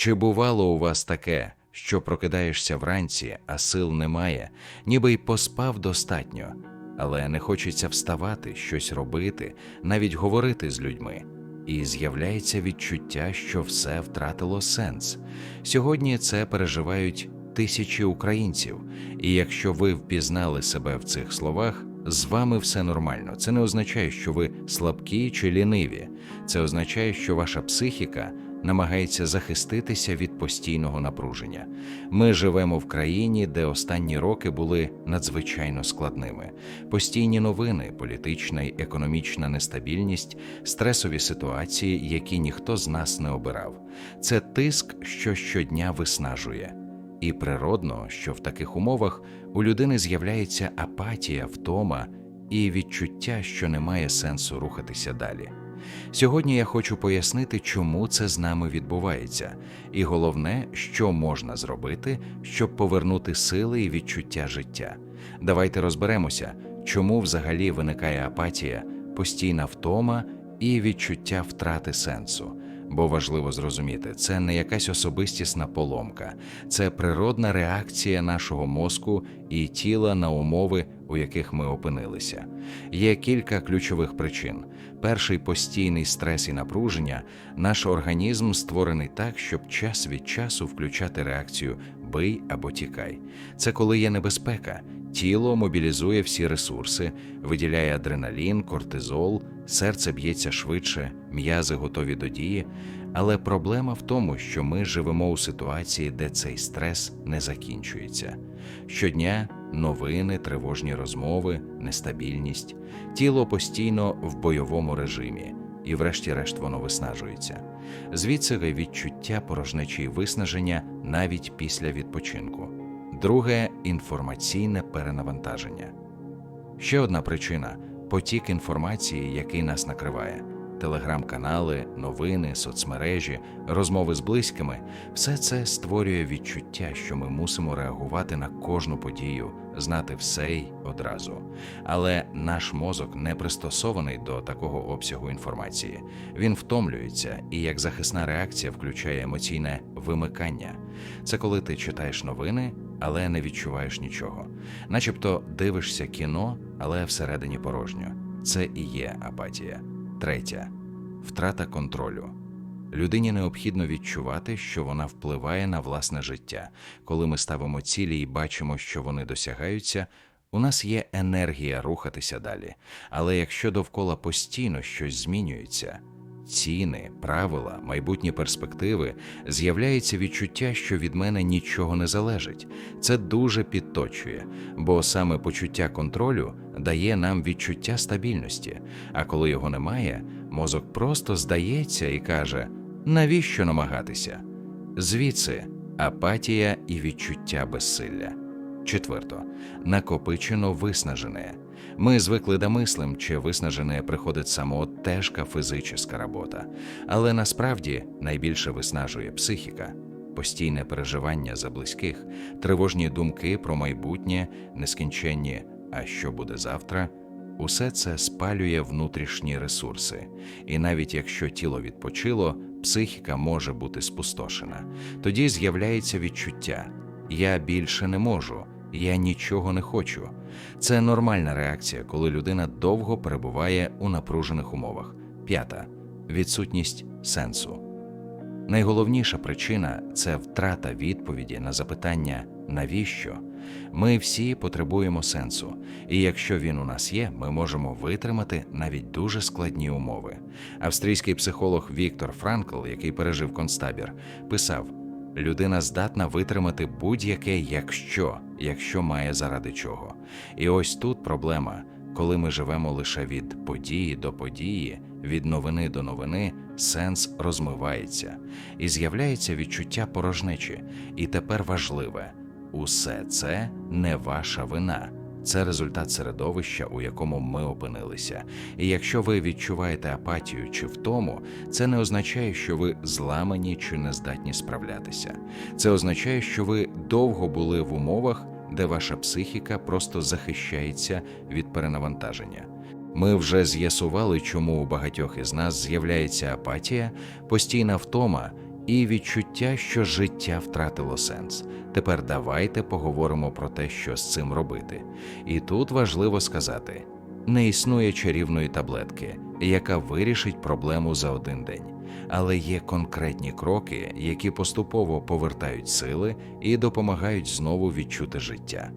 Чи бувало у вас таке, що прокидаєшся вранці, а сил немає, ніби й поспав достатньо, але не хочеться вставати, щось робити, навіть говорити з людьми, і з'являється відчуття, що все втратило сенс. Сьогодні це переживають тисячі українців, і якщо ви впізнали себе в цих словах, з вами все нормально. Це не означає, що ви слабкі чи ліниві. Це означає, що ваша психіка намагається захиститися від постійного напруження. Ми живемо в країні, де останні роки були надзвичайно складними. Постійні новини, політична й економічна нестабільність, стресові ситуації, які ніхто з нас не обирав. Це тиск, що щодня виснажує. І природно, що в таких умовах у людини з'являється апатія, втома і відчуття, що немає сенсу рухатися далі. Сьогодні я хочу пояснити, чому це з нами відбувається, і головне, що можна зробити, щоб повернути сили і відчуття життя. Давайте розберемося, чому взагалі виникає апатія, постійна втома і відчуття втрати сенсу. Бо важливо зрозуміти, це не якась особистісна поломка, це природна реакція нашого мозку і тіла на умови, у яких ми опинилися. Є кілька ключових причин. Перший постійний стрес і напруження, наш організм створений так, щоб час від часу включати реакцію бий або тікай. Це коли є небезпека. Тіло мобілізує всі ресурси, виділяє адреналін, кортизол, серце б'ється швидше, м'язи готові до дії. Але проблема в тому, що ми живемо у ситуації, де цей стрес не закінчується. Щодня новини, тривожні розмови, нестабільність, тіло постійно в бойовому режимі, і, врешті-решт, воно виснажується. Звідси відчуття порожнечі виснаження навіть після відпочинку. Друге інформаційне перенавантаження. Ще одна причина потік інформації, який нас накриває. Телеграм-канали, новини, соцмережі, розмови з близькими все це створює відчуття, що ми мусимо реагувати на кожну подію, знати все й одразу. Але наш мозок не пристосований до такого обсягу інформації. Він втомлюється і як захисна реакція включає емоційне вимикання. Це коли ти читаєш новини, але не відчуваєш нічого, начебто дивишся кіно, але всередині порожньо. Це і є апатія. Третя втрата контролю. Людині необхідно відчувати, що вона впливає на власне життя. Коли ми ставимо цілі і бачимо, що вони досягаються, у нас є енергія рухатися далі. Але якщо довкола постійно щось змінюється, ціни, правила, майбутні перспективи, з'являється відчуття, що від мене нічого не залежить. Це дуже підточує, бо саме почуття контролю дає нам відчуття стабільності. А коли його немає, мозок просто здається і каже: навіщо намагатися? Звідси апатія і відчуття безсилля. Четверто, накопичено виснажене. Ми звикли до мислим, чи виснажене приходить само тежка фізична робота, але насправді найбільше виснажує психіка, постійне переживання за близьких, тривожні думки про майбутнє, нескінченні, а що буде завтра. Усе це спалює внутрішні ресурси, і навіть якщо тіло відпочило, психіка може бути спустошена. Тоді з'являється відчуття: я більше не можу, я нічого не хочу. Це нормальна реакція, коли людина довго перебуває у напружених умовах. П'ята відсутність сенсу. Найголовніша причина це втрата відповіді на запитання навіщо. Ми всі потребуємо сенсу, і якщо він у нас є, ми можемо витримати навіть дуже складні умови. Австрійський психолог Віктор Франкл, який пережив концтабір, писав: людина здатна витримати будь-яке якщо, якщо має заради чого. І ось тут проблема, коли ми живемо лише від події до події, від новини до новини, сенс розмивається, і з'являється відчуття порожнечі. І тепер важливе. Усе це не ваша вина, це результат середовища, у якому ми опинилися. І якщо ви відчуваєте апатію чи втому, це не означає, що ви зламані чи не здатні справлятися. Це означає, що ви довго були в умовах, де ваша психіка просто захищається від перенавантаження. Ми вже з'ясували, чому у багатьох із нас з'являється апатія, постійна втома і відчуття, що життя втратило сенс. Тепер давайте поговоримо про те, що з цим робити. І тут важливо сказати: не існує чарівної таблетки, яка вирішить проблему за один день, але є конкретні кроки, які поступово повертають сили і допомагають знову відчути життя.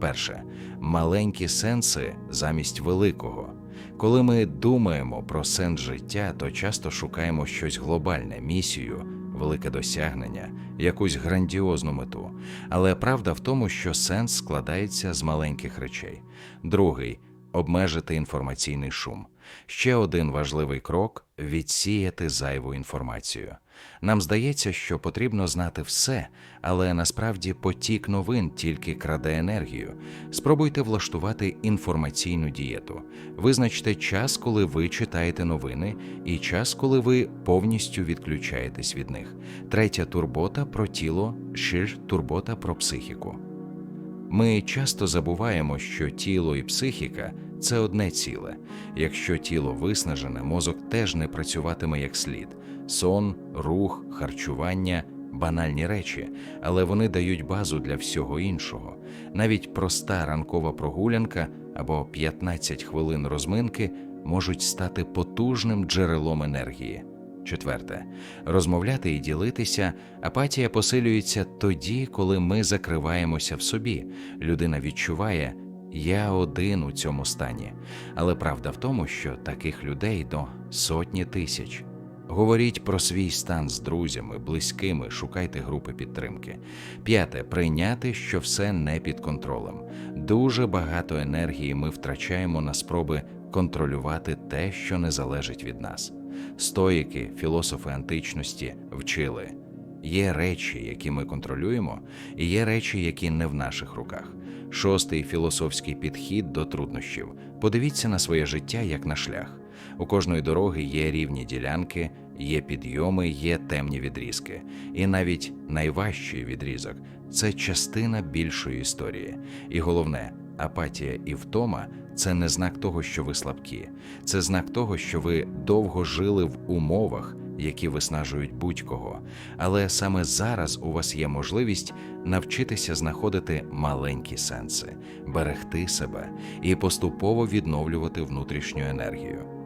Перше маленькі сенси замість великого. Коли ми думаємо про сенс життя, то часто шукаємо щось глобальне, місію, велике досягнення, якусь грандіозну мету. Але правда в тому, що сенс складається з маленьких речей. Другий обмежити інформаційний шум. Ще один важливий крок відсіяти зайву інформацію. Нам здається, що потрібно знати все, але насправді потік новин тільки краде енергію. Спробуйте влаштувати інформаційну дієту. Визначте час, коли ви читаєте новини, і час, коли ви повністю відключаєтесь від них. Третя турбота про тіло, шир турбота про психіку. Ми часто забуваємо, що тіло і психіка це одне ціле. Якщо тіло виснажене, мозок теж не працюватиме як слід. Сон, рух, харчування банальні речі, але вони дають базу для всього іншого. Навіть проста ранкова прогулянка або 15 хвилин розминки можуть стати потужним джерелом енергії. Четверте, розмовляти і ділитися. Апатія посилюється тоді, коли ми закриваємося в собі. Людина відчуває, я один у цьому стані. Але правда в тому, що таких людей до сотні тисяч. Говоріть про свій стан з друзями, близькими, шукайте групи підтримки. П'яте прийняти, що все не під контролем. Дуже багато енергії ми втрачаємо на спроби контролювати те, що не залежить від нас. Стоїки, філософи античності вчили. Є речі, які ми контролюємо, і є речі, які не в наших руках. Шостий філософський підхід до труднощів. Подивіться на своє життя як на шлях. У кожної дороги є рівні ділянки, є підйоми, є темні відрізки. І навіть найважчий відрізок це частина більшої історії. І головне, апатія і втома це не знак того, що ви слабкі, це знак того, що ви довго жили в умовах, які виснажують будь-кого. Але саме зараз у вас є можливість навчитися знаходити маленькі сенси, берегти себе і поступово відновлювати внутрішню енергію.